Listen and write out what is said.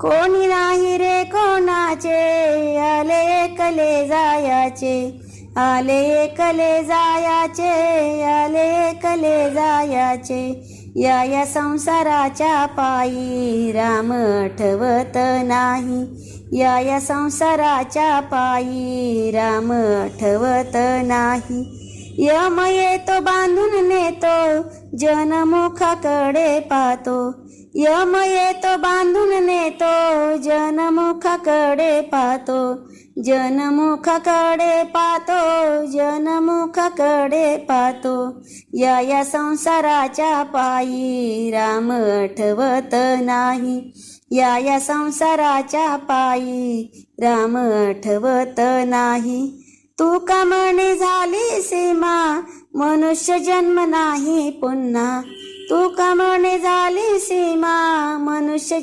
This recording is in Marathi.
कोणी नाही रे कोणाचे? आले एकले जायाचे. आले एकले जायाचे. आले एकले जायाचे. या या संसाराच्या पायी राम ठवत नाही. या या संसाराच्या पायी राम ठवत नाही. यम येतो बांध जनमुखाकडे पाहतो. यम येतो बांधून नेतो जनमुखाकडे पाहतो. जनमुखाकडे पाहतो जनमुखाकडे पाहतो. या या संसाराच्या पायी राम आठवत नाही. या या संसाराच्या पायी राम आठवत नाही. तू का म्हणे झाली मनुष्य जन्म नाही पुन्हा. तू का झाली सीमा? मनुष्य